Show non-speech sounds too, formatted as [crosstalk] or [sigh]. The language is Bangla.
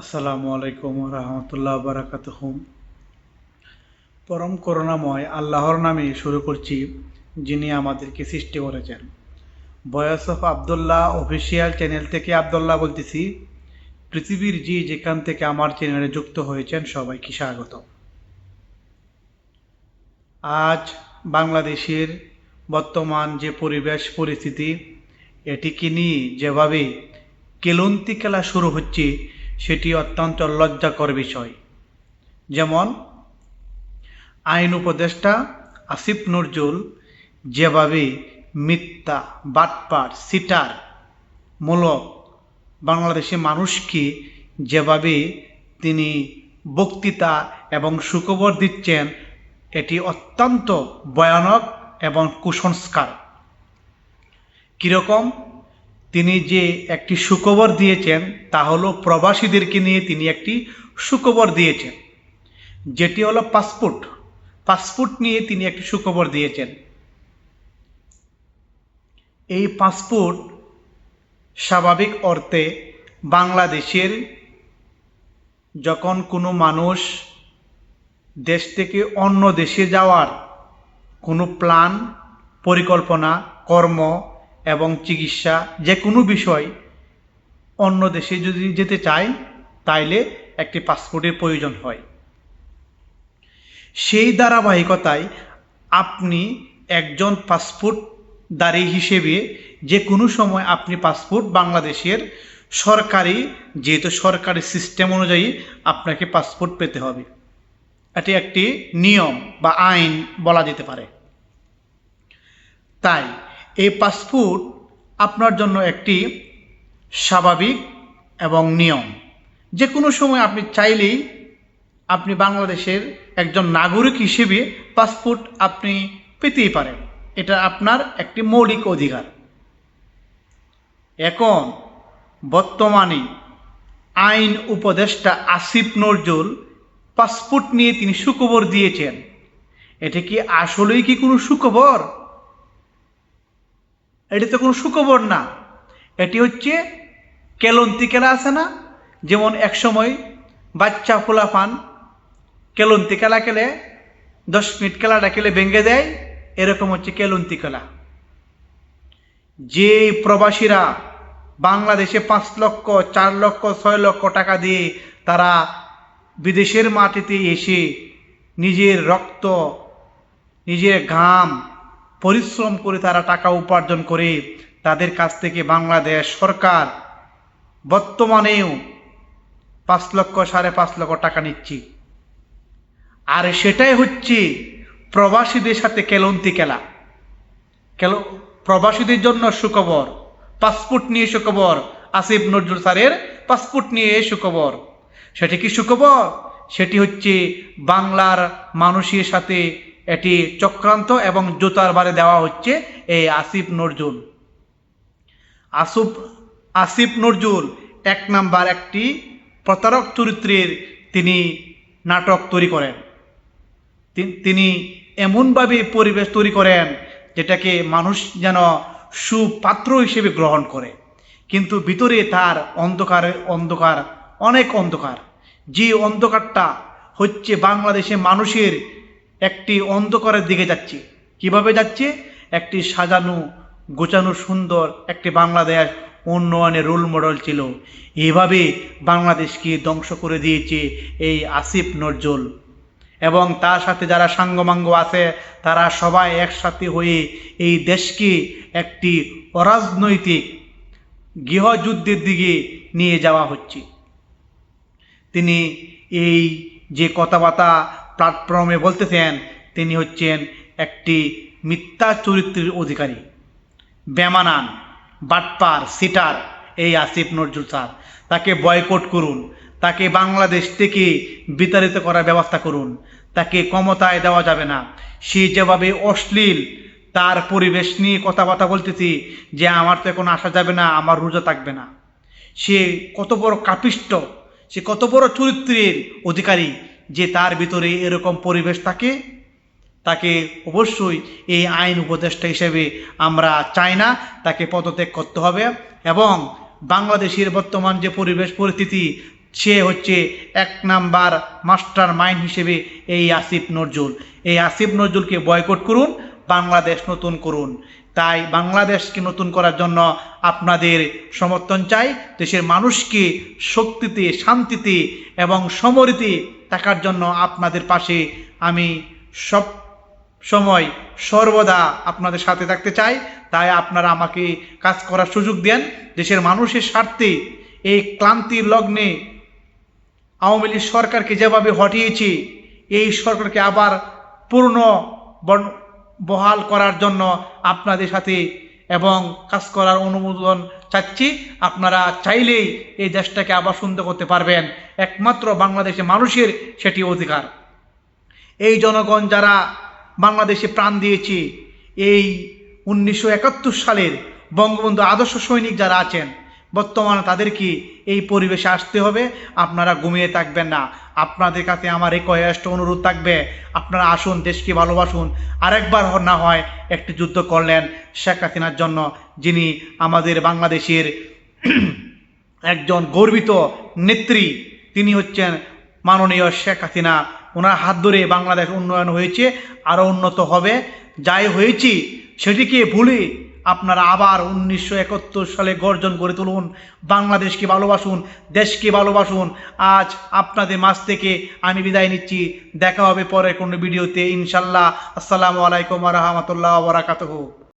আসসালামু আলাইকুম রহমতুল্লাহ বারাকাতুহুম পরম করুণাময় আল্লাহর নামে শুরু করছি, যিনি আমাদেরকে সৃষ্টি করেছেন। বয়স অফ আবদুল্লাহ অফিসিয়াল চ্যানেল থেকে আবদুল্লাহ বলতেছি, পৃথিবীর যে যেখান থেকে আমার চ্যানেলে যুক্ত হয়েছেন সবাইকে স্বাগত। আজ বাংলাদেশের বর্তমান যে পরিবেশ পরিস্থিতি, এটিকে নিয়ে যেভাবে কেলন্তি খেলা শুরু হচ্ছে সেটি অত্যন্ত লজ্জাকর বিষয়। যেমন, আইন উপদেষ্টা আসিফ নজরুল যেভাবে মিথ্যা, বাটপার, সিটার মূলক বাংলাদেশে মানুষকে যেভাবে তিনি বক্তৃতা এবং সুখবর দিচ্ছেন, এটি অত্যন্ত ভয়ানক এবং কুসংস্কার। কীরকম? তিনি যে একটি সুখবর দিয়েছেন, তা হলো প্রবাসীদেরকে নিয়ে তিনি একটি সুখবর দিয়েছেন। যেটি হলো পাসপোর্ট। পাসপোর্ট নিয়ে তিনি একটি সুখবর দিয়েছেন। এই পাসপোর্ট স্বাভাবিক অর্থে বাংলাদেশের যখন কোনো মানুষ দেশ থেকে অন্য দেশে যাওয়ার কোনো প্ল্যান, পরিকল্পনা, কর্ম এবং চিকিৎসা যে কোনো বিষয় অন্য দেশে যদি যেতে চায়, তাইলে একটি পাসপোর্টের প্রয়োজন হয়। সেই ধারাবাহিকতায় আপনি একজন পাসপোর্টধারী হিসেবে যে কোনো সময় আপনি পাসপোর্ট বাংলাদেশের সরকারি, যেহেতু সরকারি সিস্টেম অনুযায়ী আপনাকে পাসপোর্ট পেতে হবে। এটি একটি নিয়ম বা আইন বলা যেতে পারে। তাই এই পাসপোর্ট আপনার জন্য একটি স্বাভাবিক এবং নিয়ম। যে কোনো সময় আপনি চাইলেই আপনি বাংলাদেশের একজন নাগরিক হিসেবে পাসপোর্ট আপনি পেতেই পারেন। এটা আপনার একটি মৌলিক অধিকার। এখন বর্তমানে আইন উপদেষ্টা আসিফ নজরুল পাসপোর্ট নিয়ে তিনি সুখবর দিয়েছেন। এটা কি আসলেই কি কোনো সুখবর? এটি তো কোনো সুখবর না। এটি হচ্ছে কেলন্তি খেলা আছে না? যেমন একসময় বাচ্চা ফুলাফান কেলন্তি খেলা খেলে, দশ মিনিট খেলাটা খেলে ভেঙে দেয়, এরকম হচ্ছে কেলন্তি খেলা যে প্রবাসীরা বাংলাদেশে পাঁচ লক্ষ, চার লক্ষ, ছয় লক্ষ টাকা দিয়ে তারা বিদেশের মাটিতে এসে নিজের রক্ত, নিজের ঘাম পরিশ্রম করে তারা টাকা উপার্জন করে তাদের কাছ থেকে বাংলাদেশ সরকার বর্তমানেও পাঁচ লক্ষ, সাড়ে পাঁচ লক্ষ টাকা নিচ্ছি। আর সেটাই হচ্ছে প্রবাসীদের সাথে কেলন্তি খেলা। কেল, প্রবাসীদের জন্য সুখবর, পাসপোর্ট নিয়ে সুখবর, আসিফ নজরুল স্যারের পাসপোর্ট নিয়ে সুখবর। সেটি কি সুখবর? সেটি হচ্ছে বাংলার মানুষের সাথে এটি চক্রান্ত এবং জুতার বারে দেওয়া হচ্ছে এই আসিফ নজরুল। আসুফ, আসিফ নজরুল এক নাম্বার একটি প্রতারক চরিত্রের তিনি নাটক তৈরি করেন। তিনি এমনভাবে পরিবেশ তৈরি করেন যেটাকে মানুষ যেন সুপাত্র হিসেবে গ্রহণ করে। কিন্তু ভিতরে তার অন্ধকার অন্ধকার, অনেক অন্ধকার। যে অন্ধকারটা হচ্ছে বাংলাদেশে মানুষের একটি অন্ধকারের দিকে যাচ্ছে। কীভাবে যাচ্ছে? একটি সাজানো, গোছানো সুন্দর একটি বাংলাদেশ উন্নয়নের রোল মডেল ছিল। এভাবে বাংলাদেশকে ধ্বংস করে দিয়েছে এই আসিফ নজরুল। এবং তার সাথে যারা সাঙ্গমাঙ্গ আছে, তারা সবাই একসাথে হয়ে এই দেশকে একটি অরাজনৈতিক গৃহযুদ্ধের দিকে নিয়ে যাওয়া হচ্ছে। তিনি এই যে কথাবার্তা প্ল্যাটফর্মে বলতেছেন, তিনি হচ্ছেন একটি মিথ্যা চরিত্রের অধিকারী। বেমানান, বাটপার, সিটার, এই আসিফ নজরুল স্যার। তাকে বয়কট করুন, তাকে বাংলাদেশ থেকে বিতাড়িত করার ব্যবস্থা করুন। তাকে ক্ষমতায় দেওয়া যাবে না। সে যেভাবে অশ্লীল তার পরিবেশ নিয়ে কথাবার্তা বলতেছি, যে আমার তো এখন আসা যাবে না, আমার রোজা থাকবে না। সে কত বড় কাপিষ্ট, সে কত বড় চরিত্রের অধিকারী। যে তার ভিতরে এরকম পরিবেশ থাকে, তাকে অবশ্যই এই আইন উপদেষ্টা হিসেবে আমরা চাই না, তাকে পদত্যাগ করতে হবে এবং বাংলাদেশের বর্তমান যে পরিবেশ পরিস্থিতি, সে হচ্ছে এক নাম্বার মাস্টার মাইন্ড হিসেবে এই আসিফ নজরুল। এই আসিফ নজরুলকে বয়কট করুন, বাংলাদেশ নতুন করুন। তাই বাংলাদেশকে নতুন করার জন্য আপনাদের সমর্থন চাই। দেশের মানুষকে শক্তিতে, শান্তিতে এবং সমৃদ্ধি থাকার জন্য আপনাদের পাশে আমি সব সময় সর্বদা আপনাদের সাথে থাকতে চাই। তাই আপনারা আমাকে কাজ করার সুযোগ দেন। দেশের মানুষের স্বার্থে এই ক্লান্তির লগ্নে আওয়ামী লীগ সরকারকে যেভাবে হটিয়েছি, এই সরকারকে আবার পূর্ণ বহাল করার জন্য আপনাদের সাথে এবং কাজ করার অনুমোদন চাচ্ছি। আপনারা চাইলেই এই দেশটাকে আবার সুন্দর করতে পারবেন। একমাত্র বাংলাদেশের মানুষের সেটি অধিকার। এই জনগণ যারা বাংলাদেশে প্রাণ দিয়েছে, এই উনিশশো একাত্তর সালের বঙ্গবন্ধু আদর্শ সৈনিক যারা আছেন বর্তমানে তাদেরকে এই পরিবেশে আসতে হবে। আপনারা ঘুমিয়ে থাকবেন না। আপনাদের কাছে আমার এই কয়েষ্ট অনুরোধ থাকবে, আপনারা আসুন, দেশকে ভালোবাসুন। আরেকবার না হয় একটি যুদ্ধ করলেন শেখ হাসিনার জন্য, যিনি আমাদের বাংলাদেশের [clears throat] একজন গর্বিত নেত্রী। তিনি হচ্ছেন মাননীয় শেখ হাসিনা। ওনার হাত ধরে বাংলাদেশ উন্নয়ন হয়েছে, আরও উন্নত হবে। যাই হয়েছি, সেটিকে ভুলে আপনারা আবার উনিশশো একাত্তর সালে গর্জন করে তুলুন। বাংলাদেশকে ভালোবাসুন, দেশকে ভালোবাসুন। আজ আপনাদের মাছ থেকে আমি বিদায় নিচ্ছি। দেখা হবে পরে কোনো ভিডিওতে। ইনশাল্লাহ। আসসালামু আলাইকুম রহমতুল্লাহ বরাকাতহু।